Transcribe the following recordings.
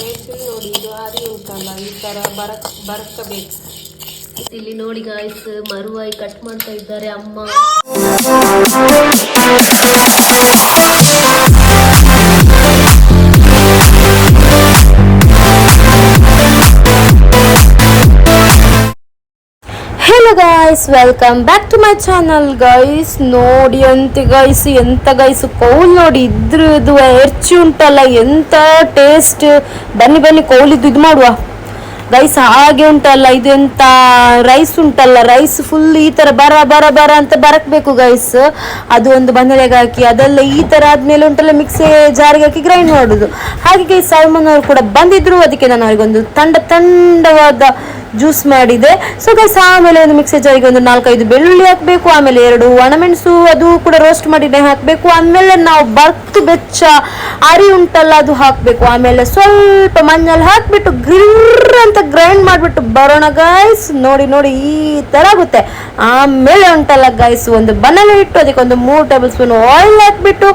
Basil ನೋಡಿ, ಇದು ಹಾರಿ ಉಂಟಲ್ಲ, ಈ ತರ ಬರಕ್, ಬರಕಬೇಕು. ಇಲ್ಲಿ ನೋಡಿ ಗಾಯ್ಸ್ ಮರುವಾಯಿ ಕಟ್ ಮಾಡ್ತಾ ಇದ್ದಾರೆ ಅಮ್ಮ. Hello guys welcome back to my channel guys ನೋಡಿ ಅಂತ ಗೈಸ್ ಎಂತ ಗೈಸ್ ಕೌಲ್ ನೋಡಿ ಇದ್ರದ್ದು ಎರ್ಚಿ ಉಂಟಲ್ಲ, ಎಂತ ಟೇಸ್ಟ್ ಬನ್ನಿ ಬನ್ನಿ ಕೌಲಿದ್ದು ಇದು ಮಾಡುವ. ಗೈಸ್ ಹಾಗೆ ಉಂಟಲ್ಲ, ಇದು ಎಂತ ರೈಸ್ ಉಂಟಲ್ಲ ರೈಸ್ ಫುಲ್ ಈ ತರ ಬರ ಬರ ಬರ ಅಂತ ಬರಕ್ಬೇಕು ಗೈಸ್ ಅದು ಒಂದು ಬಂದಲೆಗೆ ಹಾಕಿ, ಅದೆಲ್ಲ ಈ ತರ ಆದ್ಮೇಲೆ ಉಂಟಲ್ಲ ಮಿಕ್ಸಿ ಜಾರಿಗೆ ಹಾಕಿ ಗ್ರೈಂಡ್ ಮಾಡುದು. ಹಾಗೆ ಗೈಸ್ ಸಲ್ಮಾನ್ ಅವರು ಕೂಡ ಬಂದಿದ್ರು, ಅದಕ್ಕೆ ನಾನು ಅವರಿಗೊಂದು ತಂಡ, ತಂಡವಾದ ಜ್ಯೂಸ್ ಮಾಡಿದೆ. ಸೊ ಗೈಸ್ ಆಮೇಲೆ ಒಂದು ಮಿಕ್ಸಿ ಜಾರಿಗೆ ಒಂದು ನಾಲ್ಕೈದು ಬೆಳ್ಳುಳ್ಳಿ ಹಾಕಬೇಕು, ಆಮೇಲೆ ಎರಡು ಒಣಮೆಣಸು, ಅದು ಕೂಡ ರೋಸ್ಟ್ ಮಾಡಿನೇ ಹಾಕಬೇಕು. ಆಮೇಲೆ ನಾವು ಬರ್ತು ಬೆಚ್ಚ, ಅರಿ ಉಂಟಲ್ಲ, ಅದು ಹಾಕಬೇಕು. ಆಮೇಲೆ ಸ್ವಲ್ಪ ಮಣ್ಣಲ್ಲಿ ಹಾಕಿಬಿಟ್ಟು ಮಾಡಿಬಿಟ್ಟು ಬರೋಣ ಗೈಸ್ ನೋಡಿ ನೋಡಿ ಈ ತರ ಆಗುತ್ತೆ. ಆಮೇಲೆ ಉಂಟಲ್ಲ ಗೈಸ್ ಒಂದು ಬನಾನ ಇಟ್ಟು ಅದಕ್ಕೆ ಒಂದು ಮೂರು ಟೇಬಲ್ ಸ್ಪೂನ್ ಆಯಿಲ್ ಹಾಕ್ಬಿಟ್ಟು,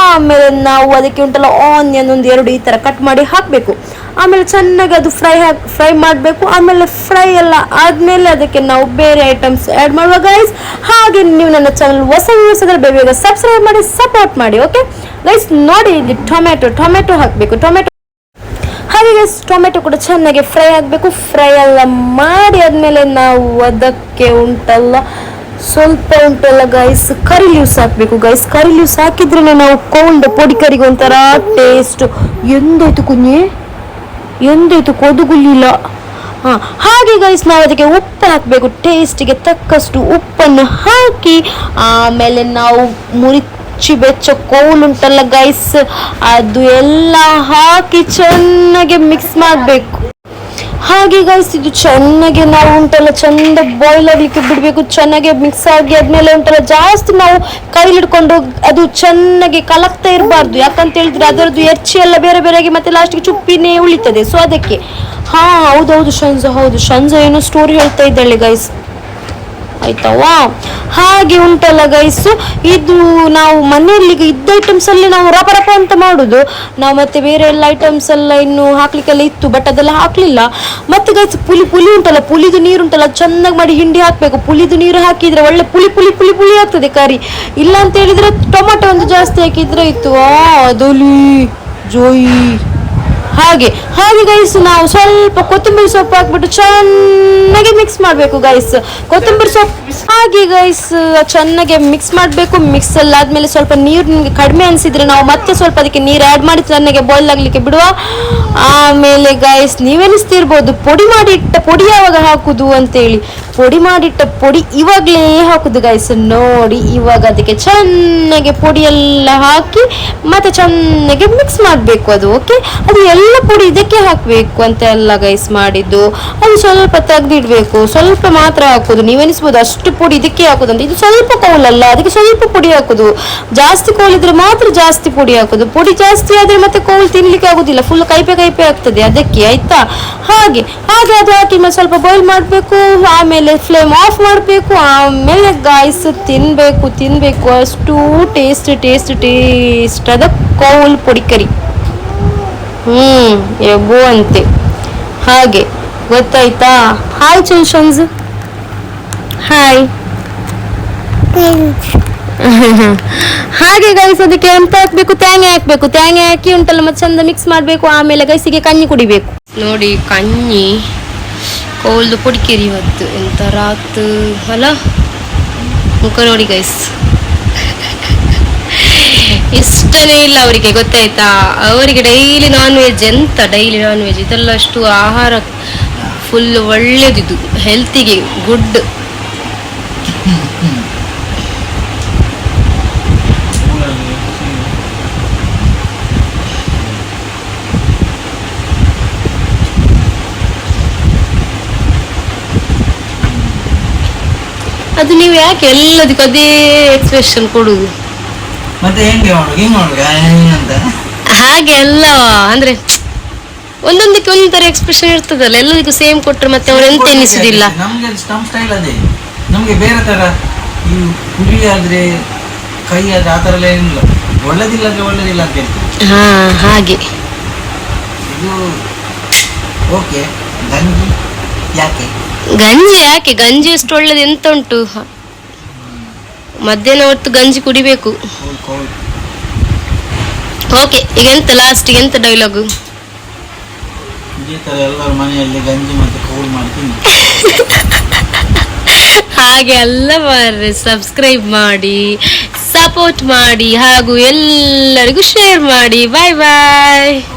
ಆಮೇಲೆ ನಾವು ಅದಕ್ಕೆ ಉಂಟಲ್ಲ ಆನಿಯನ್ ಒಂದು ಎರಡು ಈ ತರ ಕಟ್ ಮಾಡಿ ಹಾಕಬೇಕು. ಆಮೇಲೆ ಚೆನ್ನಾಗಿ ಅದು ಫ್ರೈ ಹಾಕಿ ಫ್ರೈ ಮಾಡಬೇಕು. ಆಮೇಲೆ ಫ್ರೈ ಎಲ್ಲ ಆದಮೇಲೆ ಅದಕ್ಕೆ ನಾವು ಬೇರೆ ಐಟಮ್ಸ್ ಆ್ಯಡ್ ಮಾಡುವ ಗೈಸ್ ಹಾಗೆ ನೀವು ನನ್ನ ಚಾನಲ್ ಹೊಸ ಹೊಸದ್ರ ಬೇಗ ಸಬ್ಸ್ಕ್ರೈಬ್ ಮಾಡಿ ಸಪೋರ್ಟ್ ಮಾಡಿ ಓಕೆ ಗೈಸ್ ನೋಡಿ ಇಲ್ಲಿ ಟೊಮೆಟೊ ಟೊಮೆಟೊ ಹಾಕಬೇಕು. ಟೊಮೆಟೊ ಗೈಸ್ ಟೊಮೆಟೊ ಕೂಡ ಚೆನ್ನಾಗಿ ಫ್ರೈ ಆಗಬೇಕು. ಫ್ರೈ ಎಲ್ಲ ಮಾಡಿ ಆದಮೇಲೆ ನಾವು ಅದಕ್ಕೆ ಉಂಟಲ್ಲ, ಸ್ವಲ್ಪ ಉಂಟಲ್ಲ ಗೈಸ್ ಕರಿ ಲೀವ್ಸ್ ಹಾಕಬೇಕು ಗೈಸ್ ಕರಿ ಲೀವ್ಸ್ ಹಾಕಿದ್ರೆ ನಾವು ಕೋಲ್ಡ್ ಪೊಡಿ ಕರಿಗೆ ಒಂಥರ ಟೇಸ್ಟ್ ಎಂದಾಯ್ತು ಕುಂಜೆ ಎಂದಾಯ್ತು ಕೊದುಗುಲಿಲ್ಲ ಹಾಂ, ಹಾಗೆ ಗೈಸ್ ನಾವು ಅದಕ್ಕೆ ಉಪ್ಪು ಹಾಕಬೇಕು. ಟೇಸ್ಟಿಗೆ ತಕ್ಕಷ್ಟು ಉಪ್ಪನ್ನು ಹಾಕಿ, ಆಮೇಲೆ ನಾವು ಮುರಿಚಿ ಬೆಚ್ಚ ಕೋಲ್ ಉಂಟಲ್ಲ ಗೈಸ್ ಅದು ಎಲ್ಲ ಹಾಕಿ ಚೆನ್ನಾಗಿ ಮಿಕ್ಸ್ ಮಾಡಬೇಕು. ಹಾಗೆ ಗೈಸ್ ಇದು ಚೆನ್ನಾಗಿ ನಾವು ಉಂಟಲ್ಲ, ಚಂದ ಬಾಯ್ಲ್ ಆಗ್ಲಿಕ್ಕೆ ಬಿಡಬೇಕು. ಚೆನ್ನಾಗಿ ಮಿಕ್ಸ್ ಆಗಿ ಆದ್ಮೇಲೆ ಉಂಟಲ್ಲ, ಜಾಸ್ತಿ ನಾವು ಕೈಲಿ ಹಿಡ್ಕೊಂಡು ಅದು ಚೆನ್ನಾಗಿ ಕಲಕ್ತಾ ಇರಬಾರ್ದು. ಯಾಕಂತ ಹೇಳಿದ್ರೆ ಅದರದ್ದು ಎರ್ಚಿ ಎಲ್ಲ ಬೇರೆ ಬೇರೆಗೆ ಮತ್ತೆ ಲಾಸ್ಟ್ಗೆ ಚುಪ್ಪಿನೇ ಉಳಿತದೆ. ಸೊ ಅದಕ್ಕೆ ಹಾ, ಹೌದೌದು ಶಂಜ ಹೌದು. ಶಂಜ ಏನೋ ಸ್ಟೋರಿ ಹೇಳ್ತಾ ಇದ್ದಾಳೆ ಗೈಸ್ ಆಯ್ತವಾ ಹಾಗೆ ಉಂಟಲ್ಲ ಗೈಸ್, ಇದು ನಾವು ಮನೆಯಲ್ಲಿ ಇದ್ದ ಐಟಮ್ಸ್ ಅಲ್ಲಿ ನಾವು ರಪ ರಪ ಅಂತ ಮಾಡುದು. ನಾವು ಮತ್ತೆ ಬೇರೆ ಎಲ್ಲ ಐಟಮ್ಸ್ ಎಲ್ಲ ಇನ್ನು ಹಾಕ್ಲಿಕ್ಕೆಲ್ಲ ಇತ್ತು ಬಟ್ ಅದೆಲ್ಲ ಹಾಕ್ಲಿಲ್ಲ. ಮತ್ತೆ ಗೈಸ್ ಪುಲಿ ಪುಲಿ ಉಂಟಲ್ಲ, ಪುಲಿದು ನೀರು ಉಂಟಲ್ಲ ಚೆನ್ನಾಗಿ ಮಾಡಿ ಹಿಂಡಿ ಹಾಕ್ಬೇಕು. ಪುಲಿದು ನೀರು ಹಾಕಿದ್ರೆ ಒಳ್ಳೆ ಪುಲಿ ಪುಲಿ ಪುಲಿ ಪುಲಿ ಆಗ್ತದೆ ಕರಿ. ಇಲ್ಲ ಅಂತ ಹೇಳಿದ್ರೆ ಟೊಮಾಟೊ ಒಂದು ಜಾಸ್ತಿ ಹಾಕಿದ್ರೆ ಇತ್ತು ಆ ಜೋಯಿ. ಹಾಗೆ ಹಾಗೆ ಗೈಸ್ ನಾವು ಸ್ವಲ್ಪ ಕೊತ್ತಂಬರಿ ಸೊಪ್ಪು ಹಾಕ್ಬಿಟ್ಟು ಚೆನ್ನಾಗಿ ಮಿಕ್ಸ್ ಮಾಡಬೇಕು ಗೈಸ್ ಕೊತ್ತಂಬರಿ ಸೊಪ್ಪು, ಹಾಗೆ ಗೈಸ್ ಚೆನ್ನಾಗಿ ಮಿಕ್ಸ್ ಮಾಡಬೇಕು. ಮಿಕ್ಸ್ ಅಲ್ಲಿ ಆದ್ಮೇಲೆ ಸ್ವಲ್ಪ ನೀರು ನಿಮಗೆ ಕಡಿಮೆ ಅನಿಸಿದ್ರೆ ನಾವು ಮತ್ತೆ ಸ್ವಲ್ಪ ಅದಕ್ಕೆ ನೀರು ಆ್ಯಡ್ ಮಾಡಿ ಚೆನ್ನಾಗಿ ಬಾಯ್ಲ್ ಆಗಲಿಕ್ಕೆ ಬಿಡುವ. ಆಮೇಲೆ ಗೈಸ್ ನೀವೆನಿಸ್ತಿರ್ಬೋದು. ಪುಡಿ ಮಾಡಿ ಇಟ್ಟ ಪುಡಿ ಯಾವಾಗ ಹಾಕುದು ಅಂತೇಳಿ. ಪೊಡಿ ಮಾಡಿಟ್ಟ ಪುಡಿ ಇವಾಗಲೇ ಹಾಕುದು ಗೈಸ್ ನೋಡಿ, ಇವಾಗ ಅದಕ್ಕೆ ಚೆನ್ನಾಗಿ ಪುಡಿ ಎಲ್ಲ ಹಾಕಿ ಮತ್ತೆ ಚೆನ್ನಾಗಿ ಮಿಕ್ಸ್ ಮಾಡಬೇಕು ಅದು ಓಕೆ ಅದು ಎಲ್ಲ ಪುಡಿ ಇದಕ್ಕೆ ಹಾಕಬೇಕು ಅಂತ ಎಲ್ಲ ಗೈಸ್ ಮಾಡಿದ್ದು. ಅದು ಸ್ವಲ್ಪ ತೆಗ್ದಿಡ್ಬೇಕು, ಸ್ವಲ್ಪ ಮಾತ್ರ ಹಾಕೋದು. ನೀವೆನಿಸ್ಬೋದು ಅಷ್ಟು ಪುಡಿ ಇದಕ್ಕೆ ಹಾಕುದು ಅಂತ. ಇದು ಸ್ವಲ್ಪ ಕೋಲಲ್ಲ, ಅದಕ್ಕೆ ಸ್ವಲ್ಪ ಪುಡಿ ಹಾಕುದು. ಜಾಸ್ತಿ ಕೋಲಿದ್ರೆ ಮಾತ್ರ ಜಾಸ್ತಿ ಪುಡಿ ಹಾಕೋದು. ಪುಡಿ ಜಾಸ್ತಿ ಆದ್ರೆ ಮತ್ತೆ ಕೋಲ್ ತಿನ್ಲಿಕ್ಕೆ ಆಗುದಿಲ್ಲ. ಫುಲ್ ಕೈಪೆ ಕೈಪೆ ಆಗ್ತದೆ ಅದಕ್ಕೆ, ಆಯ್ತಾ? ಹಾಗೆ ಹಾಗೆ ಅದು ಹಾಕಿ ಮತ್ತೆ ಸ್ವಲ್ಪ ಬಾಯ್ಲ್ ಮಾಡಬೇಕು, ಆಮೇಲೆ ಆಮೇಲೆ ಫ್ಲೇಮ್ ಆಫ್ ಮಾಡಬೇಕು, ಆಮೇಲೆ ಗಾಯ್ಸ್ ತಿನ್ನಬೇಕು ತಿನ್ನಬೇಕು ಅಷ್ಟು ಟೇಸ್ಟ್ ಟೇಸ್ಟ್ ಟೇಸ್ಟ್ ಅದ ಕೌಲ್ ಪುಡಿ ಕರಿ. ಹ್ಞೂ ಎಗೋ ಅಂತೆ. ಹಾಗೆ, ಗೊತ್ತಾಯ್ತಾ? ಹಾಯ್ ಚುಲ್ಶನ್ಸ್ ಹಾಯ್ ಹಾಗೆ ಗೈಸ್ ಅದಕ್ಕೆ ಎಂತ ಹಾಕ್ಬೇಕು? ತ್ಯಾಂಗೆ ಹಾಕ್ಬೇಕು. ತ್ಯಾಂಗೆ ಹಾಕಿ ಉಂಟಲ್ಲ, ಮತ್ತೆ ಚಂದ ಮಿಕ್ಸ್ ಮಾಡಬೇಕು. ಆಮೇಲೆ ಗೈಸಿಗೆ ಕಣ್ಣಿ ಕುಡಿಬೇಕು. ನೋಡಿ, ಕಣ್ಣಿ. ಕೋಲ್ದು ಪುಡಿಕೇರಿ ಇವತ್ತು. ಎಂತ ರಾತ್, ಅಲ್ಲ? ಮುಖ ನೋಡಿ ಗೈಸ್ ಇಷ್ಟನೇ ಇಲ್ಲ ಅವರಿಗೆ, ಗೊತ್ತಾಯ್ತಾ? ಅವರಿಗೆ ಡೈಲಿ ನಾನ್ ವೆಜ್ ಎಂತ ಡೈಲಿ ನಾನ್ ವೆಜ್ ಇದೆಲ್ಲ ಅಷ್ಟು ಆಹಾರ ಫುಲ್ ಒಳ್ಳೇದಿದು. ಹೆಲ್ತಿಗೆ ಗುಡ್ ಅದು ನೀವು ಯಾಕೆ ಎಲ್ಲದಕ್ಕೂ ಅದೇ ಎಕ್ಸ್ಪ್ರೆಷನ್ ಕೊಡುದು? ಮತ್ತೆ ಹೆಂಗೆ ಮಾಡುದು? ಹಿಂಗ್ ಮಾಡುದು? ಅಂತ ಹಾಗೆ ಅಲ್ಲ ಅಂದ್ರೆ ಒಂದೊಂದಕ್ಕೆ ಒಂದೊಂದರ ಎಕ್ಸ್ಪ್ರೆಷನ್ ಇರ್ತದಲ್ಲ ಎಲ್ಲದಕ್ಕೂ ಸೇಮ್ ಕೊಟ್ರೆ ಮತ್ತೆ ಅವ್ರು ಎಂತ ಎನಿಸುದಿಲ್ಲ ನಮ್ಗೆ ಅದು ಸ್ಟೈಲ್ ಅದೇ. ನಮ್ಗೆ ಬೇರೆ ತರ ಈ ಪುಡಿ ಆದ್ರೆ ಕೈ ಆದ್ರೆ ಆ ತರ ಎಲ್ಲ ಏನಿಲ್ಲ. ಒಳ್ಳೇದಿಲ್ಲ ಅಂದ್ರೆ ಒಳ್ಳೇದಿಲ್ಲ ಅಂತ ಹೇಳ್ತೀವಿ. ಹಾ ಹಾಗೆ. ಇದು ಓಕೆ ಗಂಜಿ ಯಾಕೆ? ಗಂಜಿ ಯಾಕೆ? ಗಂಜಿ ಅಷ್ಟು ಒಳ್ಳೇದು ಎಂತ ಉಂಟು ಮಧ್ಯಾಹ್ನ ಹೊತ್ತು ಗಂಜಿ ಕುಡಿಬೇಕು. ಓಕೆ ಈಗ ಎಂತ ಲಾಸ್ಟಿಗೆ ಎಂತ ಡೈಲಾಗು ಇದೇ ಥರ ಎಲ್ಲರ ಮನೆಯಲ್ಲಿ ಗಂಜಿ ಮತ್ತೆ ಹಾಗೆ ಅಲ್ಲ ಮಾರ್ರೆ ಸಬ್ಸ್ಕ್ರೈಬ್ ಮಾಡಿ ಸಪೋರ್ಟ್ ಮಾಡಿ ಹಾಗೂ ಎಲ್ಲರಿಗೂ ಶೇರ್ ಮಾಡಿ. ಬಾಯ್ ಬಾಯ್